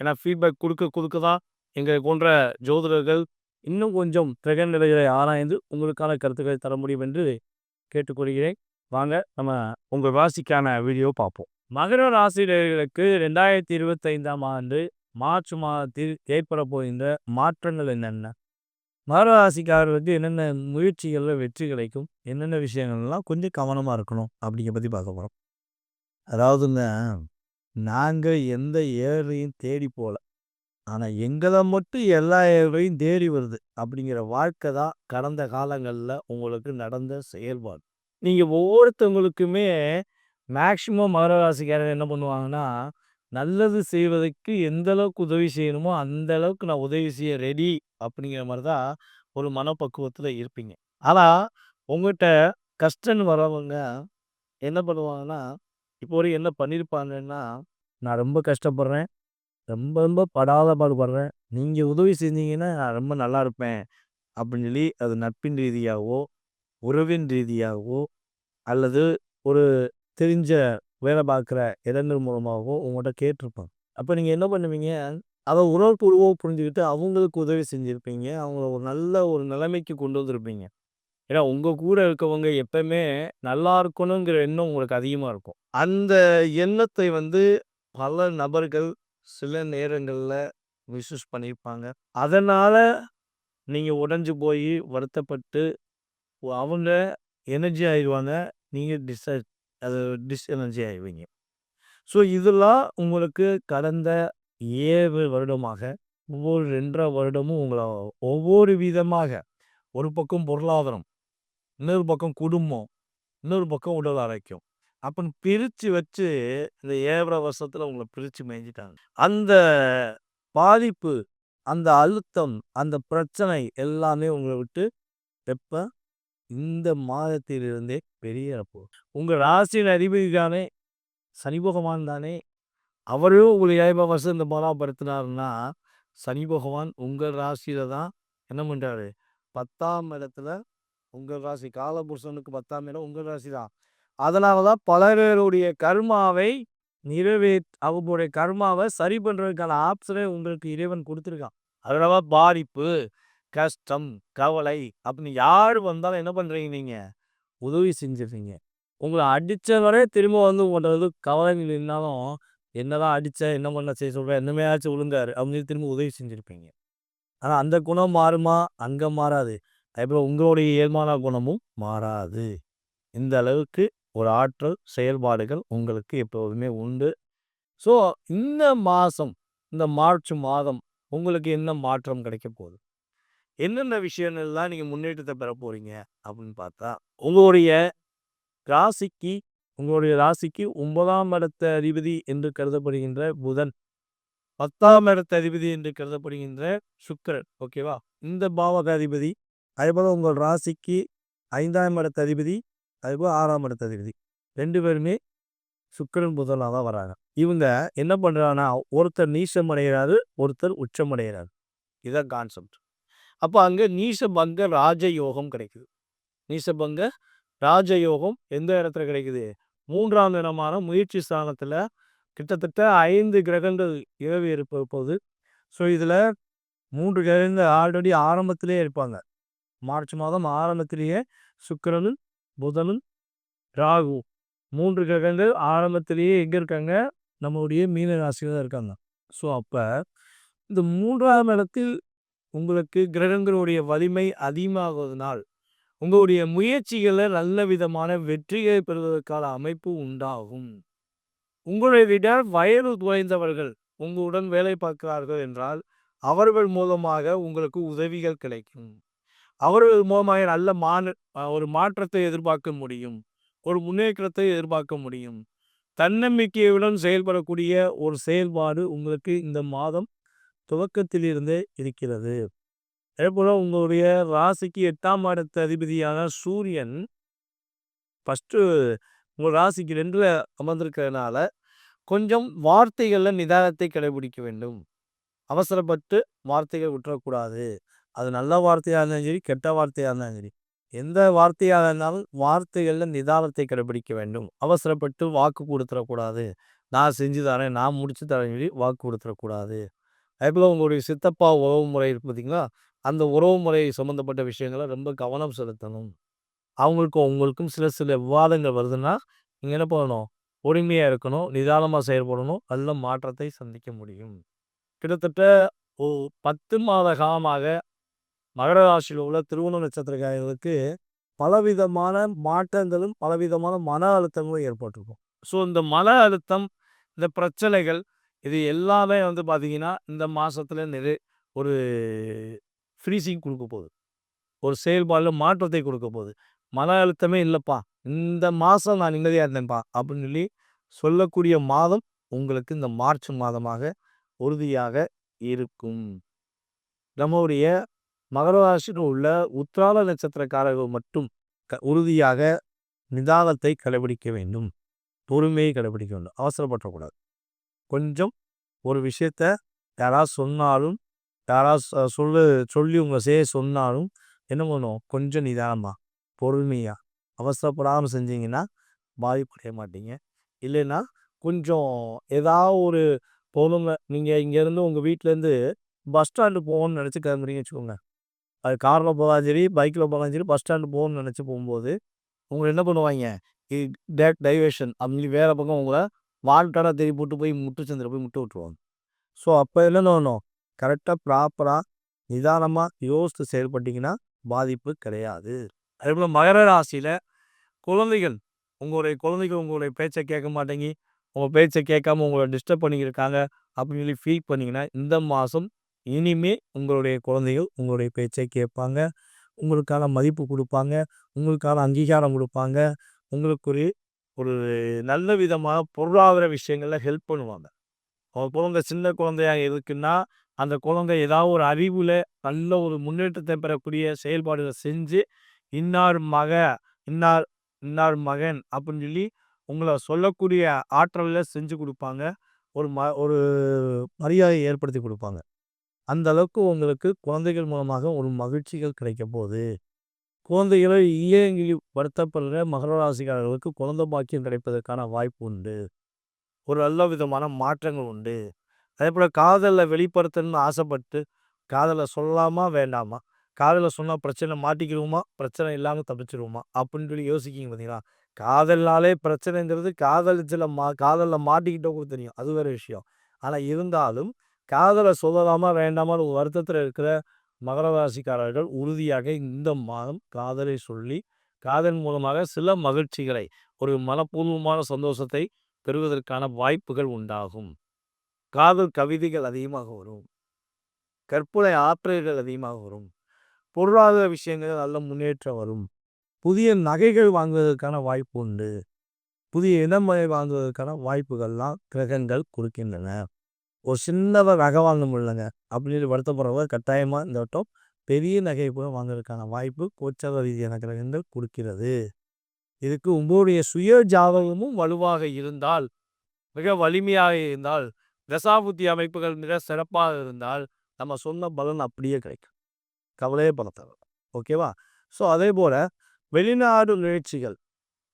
ஏன்னா ஃபீட்பேக் கொடுக்க கொடுக்க தான் எங்கள் போன்ற ஜோதிடர்கள் இன்னும் கொஞ்சம் கிரக நிலைகளை ஆராய்ந்து உங்களுக்கான கருத்துக்களை தர முடியும் என்று கேட்டுக்கொள்கிறேன் வாங்க நம்ம உங்கள் ராசிக்கான வீடியோ பார்ப்போம். மகர ராசிரியர்களுக்கு ரெண்டாயிரத்தி இருபத்தைந்தாம் ஆண்டு மார்ச் மாதத்தில் ஏற்பட போகின்ற மாற்றங்கள் என்னென்ன? மகர ராசிக்காரர்களுக்கு என்னென்ன முயற்சிகளில் வெற்றி கிடைக்கும்? என்னென்ன விஷயங்கள்லாம் கொஞ்சம் கவனமாக இருக்கணும் அப்படிங்கிற பற்றி பார்க்க போகிறோம் அதாவதுங்க நாங்கள் எந்த ஏழையும் தேடி போகல ஆனால் எங்களை மட்டும் எல்லா ஏழையும் தேடி வருது. அப்படிங்கிற வாழ்க்கை தான் கடந்த காலங்களில் உங்களுக்கு நடந்த செயல்பாடு. நீங்கள் ஒவ்வொருத்தவங்களுக்குமே மேக்சிமம் மகராசிக்காரர் என்ன பண்ணுவாங்கன்னா நல்லது செய்வதற்கு எந்த அளவுக்கு உதவி செய்யணுமோ அந்த அளவுக்கு நான் உதவி செய்ய ரெடி அப்படிங்கிற மாதிரி தான் ஒரு மனப்பக்குவத்தில் இருப்பீங்க. ஆனால் உங்கள்கிட்ட கஷ்டன்னு வரவங்க என்ன பண்ணுவாங்கன்னா இப்போ வரைக்கும் என்ன பண்ணியிருப்பாங்கன்னா நான் ரொம்ப கஷ்டப்படுறேன். ரொம்ப ரொம்ப படாத பாடுபடுறேன். நீங்கள் உதவி செஞ்சீங்கன்னா நான் ரொம்ப நல்லா இருப்பேன். அப்படின்னு சொல்லி அது நட்பின் ரீதியாகவோ உறவின் ரீதியாகவோ அல்லது ஒரு தெரிஞ்ச வேலை பார்க்குற இடங்கள் மூலமாகவோ உங்கள்கிட்ட கேட்டிருப்பாங்க. அப்போ நீங்கள் என்ன பண்ணுவீங்க? அதை உணர்வுபூர்வமாக புரிஞ்சுக்கிட்டு அவங்களுக்கு உதவி செஞ்சுருப்பீங்க. அவங்கள ஒரு நல்ல ஒரு நிலைமைக்கு கொண்டு வந்திருப்பீங்க. ஏன்னா உங்கள் கூட இருக்கவங்க எப்பவுமே நல்லா இருக்கணுங்கிற எண்ணம் உங்களுக்கு அதிகமாக இருக்கும். அந்த எண்ணத்தை வந்து பல நபர்கள் சில நேரங்களில் மிஸ்யூஸ் பண்ணியிருப்பாங்க. அதனால் நீங்கள் உடஞ்சி போய் வருத்தப்பட்டு அவங்க எனர்ஜி ஆயிடுவாங்க நீங்கள் டிஸ் அது டிஸ்எனர்ஜி ஆயிடுவீங்க ஸோ இதெல்லாம் உங்களுக்கு கடந்த ஏழு வருடமாக ஒவ்வொரு ரெண்டரை வருடமும் உங்களை ஒவ்வொரு விதமாக ஒரு பக்கம் பொருளாதாரம் இன்னொரு பக்கம் குடும்பம் இன்னொரு பக்கம் உடல் ஆரோக்கியம். அப்போ பிரித்து வச்சு இந்த ஏழரை வருஷத்தில் உங்களை பிரித்து மேய்ஞ்சிட்டாங்க. அந்த பாதிப்பு அந்த அழுத்தம் அந்த பிரச்சனை எல்லாமே உங்களை விட்டு எப்போ? இந்த மாதத்திலிருந்தே வெளியேறப்போ உங்கள் ராசியின் அதிபதி தானே சனி பகவான் தானே அவரும் உங்களை ஏழரை வருஷம் இந்த பலப்படுத்தினாருன்னா சனி பகவான் உங்கள் ராசியில தான் என்ன பண்ணுறாரு பத்தாம் இடத்துல உங்கள் ராசி காலபுருஷனுக்கு பத்தாம் இடம் உங்கள் ராசி தான். அதனால தான் பலருடைய கர்மாவை நிறைவே அவங்களுடைய கர்மாவை சரி பண்ணுறதுக்கான ஆப்ஷனே உங்களுக்கு இறைவன் கொடுத்துருக்கான். அதனால பாதிப்பு கஷ்டம், கவலை அப்படின்னு யார் வந்தாலும் என்ன பண்ணுறீங்க நீங்கள் உதவி உங்களை அடித்த அடிச்சவரே திரும்ப வந்து உங்கள்ட்ட கவலை கவலைகள் இருந்தாலும், என்னதான் அடித்த என்ன பண்ண செய்ய சொல்கிறேன் என்னமே ஆச்சு விழுந்தார் அப்படின்னு திரும்ப உதவி செஞ்சுருப்பீங்க. ஆனால் அந்த குணம் மாறுமா? அங்கே மாறாது. அதேபோல் உங்களுடைய இயல்பான குணமும் மாறாது. இந்த அளவுக்கு ஒரு ஆற்றல், செயல்பாடுகள் உங்களுக்கு எப்போதுமே உண்டு. ஸோ இந்த மாதம் இந்த மார்ச் மாதம் உங்களுக்கு என்ன மாற்றம் கிடைக்க போகுது? என்னென்ன விஷயங்கள்லாம் நீங்கள் முன்னேற்றத்தை பெற போகிறீங்க அப்படின்னு பார்த்தா, உங்களுடைய ராசிக்கு உங்களுடைய ராசிக்கு ஒன்பதாம் இடத்த அதிபதி என்று கருதப்படுகின்ற புதன், 10ஆம் இடத்த அதிபதி என்று கருதப்படுகின்ற சுக்கிரன். ஓகேவா? இந்த பாவக அதிபதி, அதேபோல் உங்கள் ராசிக்கு ஐந்தாம் இடத்த அதிபதி, அதேபோல் ஆறாம் இடத்த அதிபதி. ரெண்டு பேருமே சுக்கிரன், புதனாக தான் வராங்க. இவங்க என்ன பண்ணுறாங்கன்னா ஒருத்தர் நீசம் அடைகிறாரு, ஒருத்தர் உச்சம் அடைகிறாரு. இதான் கான்செப்ட். அப்போ அங்கே நீசபங்க ராஜயோகம் கிடைக்குது. நீசபங்க ராஜயோகம் எந்த இடத்துல கிடைக்குது? மூன்றாம் இடமான முயற்சி ஸ்தானத்தில் கிட்டத்தட்ட ஐந்து கிரகங்கள் இரவு இருப்ப போது. ஸோ இதில் மூன்று கிரகங்கள் ஆல்ரெடி ஆரம்பத்திலேயே இருப்பாங்க. மார்ச் மாதம் ஆரம்பத்திலேயே சுக்கிரனும், புதனும், ராகு மூன்று கிரகங்கள் ஆரம்பத்திலேயே எங்கே இருக்காங்க? நம்மளுடைய மீன ராசியில் தான் இருக்காங்க. ஸோ அப்போ இந்த மூன்றாம் இடத்தில் உங்களுக்கு கிரகங்களுடைய வலிமை அதிகமாகுவதனால், உங்களுடைய முயற்சிகளில் நல்ல விதமான வெற்றியை பெறுவதற்கான அமைப்பு உண்டாகும். உங்களை விட வயது குறைந்தவர்கள் உங்களுடன் வேலை பார்க்கிறார்கள் என்றால், அவர்கள் மூலமாக உங்களுக்கு உதவிகள் கிடைக்கும். அவர்கள் மூலமாக நல்ல மான ஒரு மாற்றத்தை எதிர்பார்க்க முடியும். ஒரு முன்னேற்றத்தை எதிர்பார்க்க முடியும். தன்னம்பிக்கையுடன் செயல்படக்கூடிய ஒரு செயல்பாடு உங்களுக்கு இந்த மாதம் துவக்கத்திலிருந்தே இருக்கிறது. அதேபோல் உங்களுடைய ராசிக்கு எட்டாம் இடத்து அதிபதியான சூரியன் ஃபஸ்ட்டு உங்கள் ராசிக்கு ரெண்டில் அமர்ந்திருக்கிறதுனால, கொஞ்சம் வார்த்தைகளில் நிதானத்தை கடைபிடிக்க வேண்டும். அவசரப்பட்டு வார்த்தைகள் விட்டுறக்கூடாது. அது நல்ல வார்த்தையாக இருந்தாலும் சரி, கெட்ட வார்த்தையாக இருந்தாலும் சரி. எந்த வார்த்தையாக இருந்தாலும் வார்த்தைகளில் நிதானத்தை கடைபிடிக்க வேண்டும். அவசரப்பட்டு வாக்கு கொடுத்துடக்கூடாது நான் செஞ்சு தரேன், நான் முடிச்சு தரேன் சொல்லி வாக்கு கொடுத்துடக்கூடாது அதேபோல் உங்களுடைய சித்தப்பா உறவு முறை இருக்கு பார்த்தீங்களா? அந்த உறவு முறை சம்மந்தப்பட்ட விஷயங்கள ரொம்ப கவனம் செலுத்தணும். அவங்களுக்கும் உங்களுக்கும் சில சில விவாதங்கள் வருதுன்னா, நீங்கள் என்ன பண்ணணும்? பொறுமையாக இருக்கணும். நிதானமாக செயல்படணும். நல்ல மாற்றத்தை சந்திக்க முடியும். கிட்டத்தட்ட ஒரு 10 மாத காலமாக மகர ராசியில் உள்ள திருவண்ண நட்சத்திரக்காரர்களுக்கு பலவிதமான மாற்றங்களும், பலவிதமான மன அழுத்தங்களும் ஏற்பட்டிருக்கும். ஸோ இந்த மன அழுத்தம், இந்த பிரச்சனைகள் இது எல்லாமே வந்து பார்த்திங்கன்னா இந்த மாதத்தில் நிறை ஒரு ஃப்ரீசிங் கொடுக்க போகுது. ஒரு செயல்பாடில் மாற்றத்தை கொடுக்க போகுது. மன அழுத்தமே இல்லைப்பா இந்த மாதம் நான் நிம்மதியாக இருந்தேன்ப்பா அப்படின்னு சொல்லி சொல்லக்கூடிய மாதம் உங்களுக்கு இந்த மார்ச் மாதமாக உறுதியாக இருக்கும். நம்மளுடைய மகர ராசியில உள்ள உத்திரால நட்சத்திரக்காரர்கள் மட்டும் க உறுதியாக நிதானத்தை கடைபிடிக்க வேண்டும். பொறுமையை கடைபிடிக்க வேண்டும். அவசரப்படக்கூடாது கொஞ்சம் ஒரு விஷயத்த யாராவது சொன்னாலும், யாராவது சொ சொல்லு சொல்லி உங்களை செய்ய சொன்னாலும், என்ன பண்ணும் கொஞ்சம் நிதானமாக பொறுமையாக அவசரப்படாமல் செஞ்சீங்கன்னா, பாதிப்படைய மாட்டீங்க. இல்லைன்னா, கொஞ்சம் ஏதாவது ஒரு போகணுங்க நீங்கள் இங்கேருந்து உங்கள் வீட்டிலேருந்து பஸ் ஸ்டாண்டு போகணும்னு நினச்சி கிளம்புறீங்கன்னு வச்சுக்கோங்க. அது காரில் போனாலும் சரி, பைக்கில் போனாலும் சரி, பஸ் ஸ்டாண்டு போகணும்னு நினச்சி போகும்போது, உங்களை என்ன பண்ணுவாய்ங்க? இது டேட் டைவேஷன் அப்படின்னு வேறு பக்கம் உங்களை வால்டரா தேடி போட்டு போய் முட்டு சந்திர போய் முட்டு விட்டுருவாங்க. ஸோ அப்போ என்ன பண்ணணும்? கரெக்டாக ப்ராப்பராக நிதானமாக யோசித்து செயல்பட்டீங்கன்னா, பாதிப்பு கிடையாது. அதேபோல மகர ராசியில் குழந்தைகள், உங்களுடைய குழந்தைகள் உங்களுடைய பேச்சை கேட்க மாட்டேங்கி, உங்கள் பேச்சை கேட்காம உங்களை டிஸ்டர்ப் பண்ணிக்கிருக்காங்க அப்படின்னு சொல்லி ஃபீல் பண்ணிங்கன்னா இந்த மாதம் இனிமே உங்களுடைய குழந்தைகள் உங்களுடைய பேச்சை கேட்பாங்க. உங்களுக்கான மதிப்பு கொடுப்பாங்க உங்களுக்கான அங்கீகாரம் கொடுப்பாங்க உங்களுக்கு ஒரு ஒரு நல்ல விதமாக பொருளாதார விஷயங்களில் ஹெல்ப் பண்ணுவாங்க. உங்க குழந்தை சின்ன குழந்தையாக இருக்குன்னா, அந்த குழந்தை ஏதாவது ஒரு அறிவில் நல்ல ஒரு முன்னேற்றத்தை பெறக்கூடிய செயல்பாடுகளை செஞ்சு, இன்னார் மக, இன்னார் இன்னார் மகன் அப்படின்னு சொல்லி உங்களை சொல்லக்கூடிய ஆற்றலில் செஞ்சு கொடுப்பாங்க ஒரு ம ஒரு மரியாதையை ஏற்படுத்தி கொடுப்பாங்க அந்த அளவுக்கு உங்களுக்கு குழந்தைகள் மூலமாக ஒரு மகிழ்ச்சிகள் கிடைக்க போகுது. குழந்தைகளை ஏங்கி வருத்தப்படுற மகர ராசிக்காரர்களுக்கு குழந்தை பாக்கியம் கிடைப்பதற்கான வாய்ப்பு உண்டு. ஒரு நல்ல விதமான மாற்றங்கள் உண்டு. அதே போல் காதலில் வெளிப்படுத்தணும்னு ஆசைப்பட்டு, காதலை சொல்லலாமா? வேண்டாமா? காதலில் சொன்னால் பிரச்சனை மாட்டிக்கிடுவோமா பிரச்சனை இல்லாமல் தப்பிச்சிருவோமா அப்படின்னு சொல்லி யோசிக்கிங்க பார்த்தீங்களா காதல்னாலே பிரச்சனைங்கிறது காதலிச்சில் மா காதலில் மாட்டிக்கிட்டவங்களுக்கு தெரியும் அது வேறு விஷயம் ஆனால் இருந்தாலும் காதலை சொல்லலாமா வேண்டாமான்னு ஒரு வருத்தத்தில் இருக்கிற மகர ராசிக்காரர்கள் உறுதியாக இந்த மாதம் காதலை சொல்லி காதல் மூலமாக சில மகிழ்ச்சிகளை ஒரு மனப்பூர்வமான சந்தோஷத்தை பெறுவதற்கான வாய்ப்புகள் உண்டாகும். காதல் கவிதைகள் அதிகமாக வரும். கற்பனை ஆற்றல்கள் அதிகமாக வரும். பொருளாதார விஷயங்கள் நல்ல முன்னேற்றம் வரும். புதிய நகைகள் வாங்குவதற்கான வாய்ப்பு உண்டு. புதிய இடமனை வாங்குவதற்கான வாய்ப்புகள்லாம் கிரகங்கள் கொடுக்கின்றன. ஒரு சின்னதாக நகை வாங்க முடியலங்க அப்படின்னு வருத்தப்படுறவங்க கட்டாயமாக இந்த வட்டம் பெரிய நகையை கூட வாங்குறதுக்கான வாய்ப்பு கோச்சார ரீதியான கிரகங்கள் கொடுக்கிறது. இதுக்கு உங்களுடைய சுய ஜாதகமும் வலுவாக இருந்தால் மிக வலிமையாக இருந்தால் தசாபுத்தி அமைப்புகள் மிக சிறப்பாக இருந்தால் நம்ம சொன்ன பலன் அப்படியே கிடைக்கும். கவலையே பல ஓகேவா? ஸோ அதே போல் வெளிநாடு நிகழ்ச்சிகள்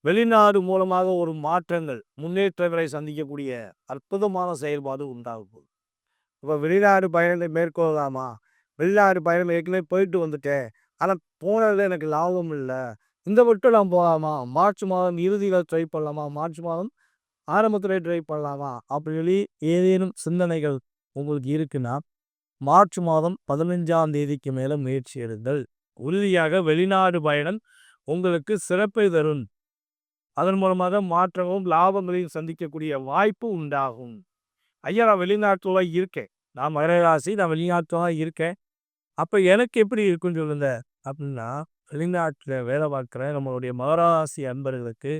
வெளிநாடு மூலமாக ஒரு மாற்றங்கள் முன்னேற்றங்களை சந்திக்கக்கூடிய அற்புதமான செயல்பாடு உண்டாகும் இப்போ வெளிநாடு பயணத்தை மேற்கொள்ளலாமா வெளிநாடு பயணம் ஏற்கனவே போயிட்டு வந்துட்டேன். ஆனால் போனதில் எனக்கு லாபம் இல்லை. இந்த மட்டும் நான் போகலாமா? மார்ச் மாதம் இறுதியில் ட்ரை பண்ணலாமா? மார்ச் மாதம் ஆரம்பத்தில் ட்ரை பண்ணலாமா? அப்படி சொல்லி ஏதேனும் சிந்தனைகள் உங்களுக்கு இருக்குன்னா மார்ச் மாதம் பதினஞ்சாம் தேதிக்கு மேலே முயற்சி எடுங்கள். உறுதியாக வெளிநாடு பயணம் உங்களுக்கு சிறப்பை தரும். அதன் மூலமாக மாற்றமும் லாபங்களையும் சந்திக்கக்கூடிய வாய்ப்பு உண்டாகும். ஐயா நான் வெளிநாட்டில் இருக்கேன். நான் மகராசி நான் வெளிநாட்டில் இருக்கேன். அப்போ எனக்கு எப்படி இருக்குன்னு சொல்லுங்க. அப்படின்னா வெளிநாட்டில் வேலை பார்க்குற நம்மளுடைய மகராசி அன்பர்களுக்கு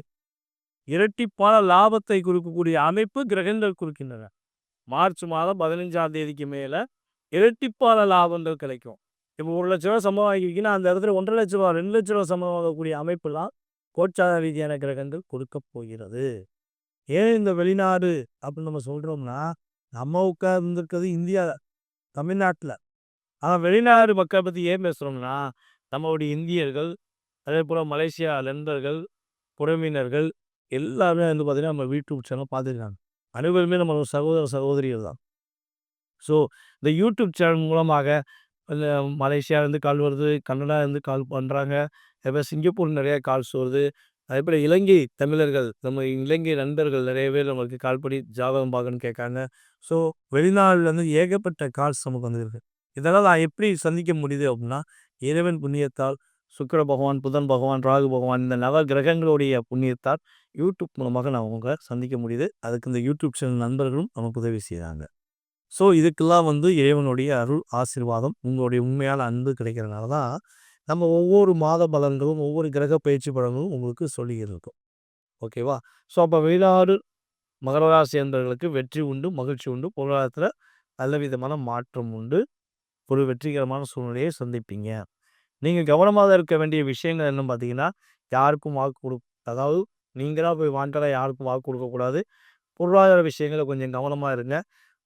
இரட்டிப்பான லாபத்தை கொடுக்கக்கூடிய அமைப்பு கிரகங்கள் கொடுக்கின்றன. மார்ச் மாதம் பதினஞ்சாம் தேதிக்கு மேலே இரட்டிப்பான லாபங்கள் கிடைக்கும். இப்போ ஒரு லட்ச ரூபா சம்பளம் வாங்கிக்கிங்கன்னா அந்த இடத்துல ஒன்றரை லட்ச ரூபா ரெண்டு லட்ச ரூபா சம்பளம் வாங்கக்கூடிய அமைப்புலாம் கோட்சார ரீதியான கிரகங்கள் கொடுக்க போகிறது. ஏன் இந்த வெளிநாடு அப்படின்னு நம்ம சொல்கிறோம்னா நம்ம உட்கார்ந்துருக்கிறது இந்தியா தமிழ்நாட்டில். ஆனால் வெளிநாடு மக்களை பற்றி ஏன் பேசுகிறோம்னா நம்மளுடைய இந்தியர்கள் அதே போல் மலேசியா லெண்டர்கள் புறவினர்கள் எல்லாருமே வந்து பார்த்திங்கன்னா நம்ம யூடியூப் சேனல் பார்த்துருக்காங்க அனைவருமே நம்ம சகோதர சகோதரிகள் தான். ஸோ இந்த யூடியூப் சேனல் மூலமாக மலேசியாவிலேருந்து கால் வருது கன்னடாலேருந்து கால் பண்ணுறாங்க அதே சிங்கப்பூர் நிறைய கால்ஸ் வருது அதே போல் இலங்கை தமிழர்கள் நம்ம இலங்கை நண்பர்கள் நிறைய பேர் நம்மளுக்கு கால் பண்ணி ஜாதகம் பார்க்கணும்னு கேட்காங்க. ஸோ வெளிநாடுலேருந்து ஏகப்பட்ட கால்ஸ் நமக்கு வந்துருக்கு. இதெல்லாம் நான் எப்படி சந்திக்க முடியுது அப்படின்னா இறைவன் புண்ணியத்தால் சுக்கர பகவான் புதன் பகவான் ராகு பகவான் இந்த நவ கிரகங்களுடைய புண்ணியத்தால் யூடியூப் மூலமாக நான் அவங்க சந்திக்க முடியுது. அதுக்கு இந்த யூடியூப் சேனல் நண்பர்களும் நமக்கு உதவி செய்கிறாங்க ஸோ இதுக்கெல்லாம் வந்து இறைவனுடைய அருள் ஆசீர்வாதம் உங்களுடைய உண்மையான அன்பு கிடைக்கிறனால தான் நம்ம ஒவ்வொரு மாத பலன்களும் ஒவ்வொரு கிரக பயிற்சி பலன்களும் உங்களுக்கு சொல்லி இருக்கும் ஓகேவா? ஸோ அப்போ வெளிநாடு மகர ராசி என்பவர்களுக்கு வெற்றி உண்டு மகிழ்ச்சி உண்டு பொருளாதாரத்தில் நல்ல விதமான மாற்றம் உண்டு. ஒரு வெற்றிகரமான சூழ்நிலையை சந்திப்பீங்க. நீங்கள் கவனமாக இருக்க வேண்டிய விஷயங்கள் என்னன்னு பார்த்தீங்கன்னா யாருக்கும் வாக்கு கொடு அதாவது நீங்களாக போய் வாண்டலாக யாருக்கும் வாக்கு கொடுக்கக்கூடாது. பொருளாதார விஷயங்களை கொஞ்சம் கவனமாக இருங்க.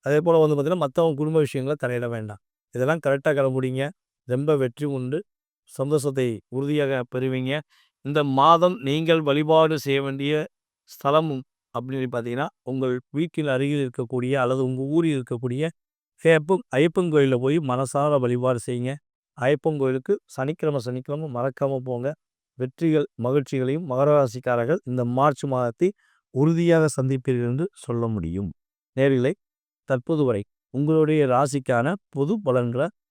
அதே போல் வந்து பார்த்திங்கன்னா மற்றவங்க குடும்ப விஷயங்களை தலையிட வேண்டாம். இதெல்லாம் கரெக்டாக கிளம்புடிங்க ரொம்ப வெற்றி உண்டு. சந்தோஷத்தை உறுதியாக பெறுவீங்க. இந்த மாதம் நீங்கள் வழிபாடு செய்ய வேண்டிய ஸ்தலமும் அப்படின்னு பார்த்தீங்கன்னா உங்கள் வீட்டில் அருகில் இருக்கக்கூடிய அல்லது உங்கள் ஊரில் இருக்கக்கூடிய சேப்பம் ஐயப்பன் கோயிலில் போய் மனசார வழிபாடு செய்யுங்க. ஐயப்பன் கோயிலுக்கு சனிக்கிழமை சனிக்கிழமை மறக்காமல் போங்க. வெற்றிகள் மகிழ்ச்சிகளையும் மகராசிக்காரர்கள் இந்த மார்ச் மாதத்தை உறுதியாக சந்திப்பீர்கள் என்று சொல்ல முடியும். நேரிலை தற்போது வரை உங்களுடைய ராசிக்கான பொது பலன்களை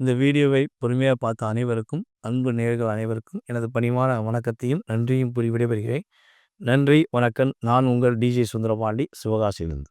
இந்த வீடியோவை பொறுமையாக பார்த்த அனைவருக்கும், அன்பு நேர்கள் அனைவருக்கும் எனது பணிவான வணக்கத்தையும், நன்றியும் கூறி விடைபெறுகிறேன். நன்றி, வணக்கம். நான் உங்கள் டிஜே சுந்தரபாண்டி, சிவகாசியிலிருந்து.